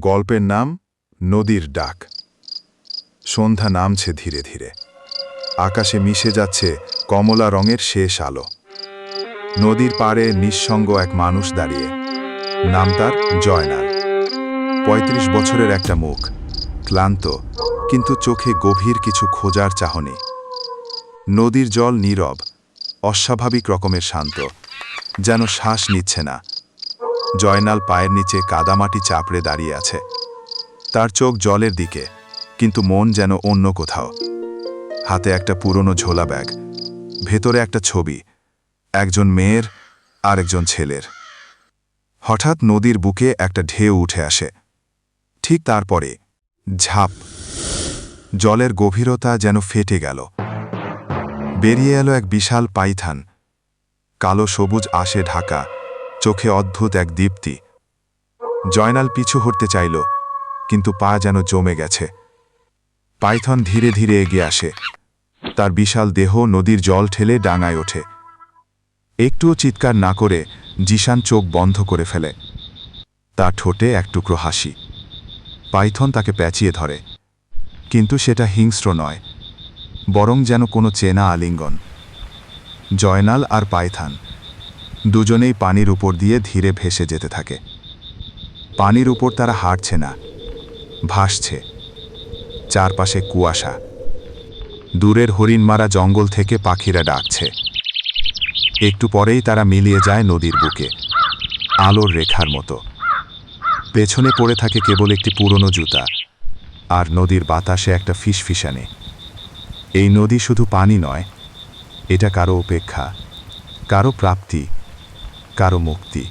গল্পের নাম নদীর ডাক। সন্ধ্যা নামছে ধীরে ধীরে। আকাশে মিশে যাচ্ছে কমলা রঙের শেষ আলো। নদীর পাড়ে নিঃসঙ্গ এক মানুষ দাঁড়িয়ে। নাম তার জয়নাল। পঁয়ত্রিশ বছরের একটা মুখ। ক্লান্ত, কিন্তু চোখে গভীর কিছু খোঁজার চাহনি। নদীর জল নীরব, অস্বাভাবিক রকমের শান্ত, যেন শ্বাস নিচ্ছে না। জয়নাল পায়ের নিচে কাদামাটি চাপড়ে দাঁড়িয়ে আছে। তার চোখ জলের দিকে, কিন্তু মন যেন অন্য কোথাও। হাতে একটা পুরনো ঝোলা ব্যাগ, ভেতরে একটা ছবি, একজন মেয়ের আর একজন ছেলের। হঠাৎ নদীর বুকে একটা ঢেউ উঠে আসে। ঠিক তারপরে, ঝাপ। জলের গভীরতা যেন ফেটে গেল। বেরিয়ে এলো এক বিশাল পাইথান। কালো সবুজ আসে ঢাকা। চোখে অদ্ভুত এক দীপ্তি। জয়নাল পিছু হটতে চাইল, কিন্তু পা যেন জমে গেছে। পাইথন ধীরে ধীরে এগিয়ে আসে। তার বিশাল দেহ নদীর জল ঠেলে ডাঙায় ওঠে। একটুও চিৎকার না করে জিশান চোখ বন্ধ করে ফেলে। তার ঠোঁটে এক টুকরো হাসি। পাইথন তাকে প্যাঁচিয়ে ধরে। কিন্তু সেটা হিংস্র নয়, বরং যেন কোনো চেনা আলিঙ্গন। জয়নাল আর পাইথান দুজনেই পানির উপর দিয়ে ধীরে ভেসে যেতে থাকে। পানির উপর তারা হাঁটছে না, ভাসছে। চারপাশে কুয়াশা। দূরের হরিণমারা জঙ্গল থেকে পাখিরা ডাকছে। একটু পরেই তারা মিলিয়ে যায় নদীর বুকে, আলোর রেখার মতো। পেছনে পড়ে থাকে কেবল একটি পুরনো জুতা, আর নদীর বাতাসে একটা ফিসফিসানে। এই নদী শুধু পানি নয়, এটা কারও উপেক্ষা, কারও প্রাপ্তি কারও মুক্তি।